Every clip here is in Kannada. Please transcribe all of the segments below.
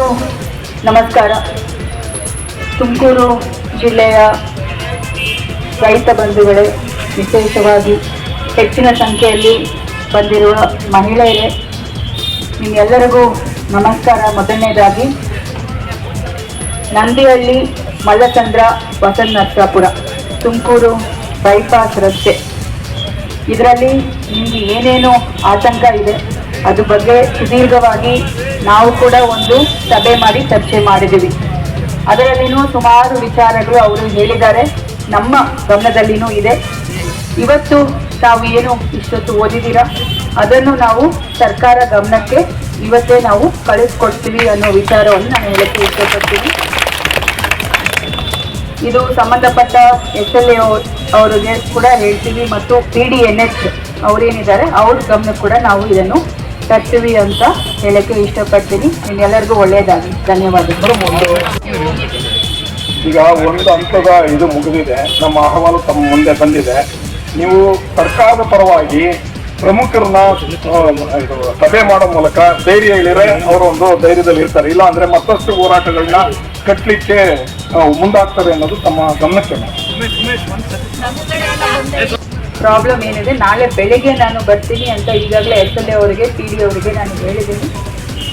ನಮಸ್ಕಾರ. ತುಮಕೂರು ಜಿಲ್ಲೆಯ ರೈತ ಬಂಧುಗಳೇ, ವಿಶೇಷವಾಗಿ ಹೆಚ್ಚಿನ ಸಂಖ್ಯೆಯಲ್ಲಿ ಬಂದಿರುವ ಮಹಿಳೆಯರೇ, ನಿಮ್ಮೆಲ್ಲರಿಗೂ ನಮಸ್ಕಾರ. ಮೊದಲನೇದಾಗಿ, ನಂದಿಹಳ್ಳಿ ಮಲ್ಲಚಂದ್ರ ವಸಂತ ತುಮಕೂರು ಬೈಪಾಸ್ ರಸ್ತೆ. ಇದರಲ್ಲಿ ನಿಮಗೆ ಏನೇನು ಆತಂಕ ಇದೆ ಅದ್ರ ಬಗ್ಗೆ ಸುದೀರ್ಘವಾಗಿ ನಾವು ಕೂಡ ಒಂದು ಸಭೆ ಮಾಡಿ ಚರ್ಚೆ ಮಾಡಿದ್ದೀವಿ. ಅದರಲ್ಲಿನೂ ಸುಮಾರು ವಿಚಾರಗಳು ಅವರು ಹೇಳಿದ್ದಾರೆ. ನಮ್ಮ ಗಮನದಲ್ಲಿನೂ ಇದೆ. ಇವತ್ತು ತಾವು ಏನು ಇಷ್ಟೊತ್ತು ಓದಿದ್ದೀರಾ? ಅದನ್ನು ನಾವು ಸರ್ಕಾರ ಗಮನಕ್ಕೆ ಇವತ್ತೇ ನಾವು ಕಳಿಸ್ಕೊಡ್ತೀವಿ ಅನ್ನೋ ವಿಚಾರವನ್ನು ನಾನು ಹೇಳಕ್ಕೆ ಇಷ್ಟಪಡ್ತೀನಿ. ಇದು ಸಂಬಂಧಪಟ್ಟ ಎಸ್ ಎಲ್ ಎ ಅವರಿಗೆ ಕೂಡ ಹೇಳ್ತೀವಿ ಮತ್ತು ಪಿ ಡಿ ಎನ್ ಎಚ್ ಅವರೇನಿದ್ದಾರೆ ಅವ್ರ ಗಮನ ಕೂಡ ನಾವು ಇದನ್ನು ತರ್ತೀವಿ ಅಂತ ಹೇಳಕ್ಕೆ ಇಷ್ಟಪಡ್ತೀನಿ. ನಿಮ್ಗೆಲ್ಲರಿಗೂ ಒಳ್ಳೆಯದಾಗಲಿ ಧನ್ಯವಾದಗಳು. ಈಗ ಒಂದು ಹಂತದ ಇದು ಮುಗಿದಿದೆ. ನಮ್ಮ ಅಹವಾಲು ತಮ್ಮ ಮುಂದೆ ಬಂದಿದೆ. ನೀವು ಸರ್ಕಾರದ ಪರವಾಗಿ ಪ್ರಮುಖರನ್ನ ಸಭೆ ಮಾಡೋ ಮೂಲಕ ಧೈರ್ಯ ಹೇಳಿದ್ರೆ ಅವರು ಒಂದು ಧೈರ್ಯದಲ್ಲಿ ಇರ್ತಾರೆ. ಇಲ್ಲ ಅಂದ್ರೆ ಮತ್ತಷ್ಟು ಹೋರಾಟಗಳನ್ನ ಕಟ್ಟಲಿಕ್ಕೆ ಮುಂದಾಗ್ತಾರೆ ಅನ್ನೋದು ತಮ್ಮ ಗಮನಕ್ಕೆ ಪ್ರಾಬ್ಲಮ್ ಏನಿದೆ ನಾಳೆ ಬೆಳಿಗ್ಗೆ ನಾನು ಬರ್ತೀನಿ ಅಂತ ಈಗಾಗಲೇ ಎಸ್ ಎಲ್ ಎ ಅವರಿಗೆ ಪಿ ಡಿ ಅವರಿಗೆ ನಾನು ಹೇಳಿದ್ದೀನಿ.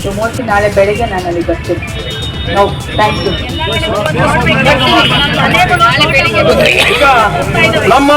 ಸೊ ಮೋಸ್ಟ್ಲಿ ನಾಳೆ ಬೆಳಿಗ್ಗೆ ನಾನು ಅಲ್ಲಿ ಬರ್ತೀನಿ. ನೋ ಥ್ಯಾಂಕ್ ಯು ನಮ್ಮ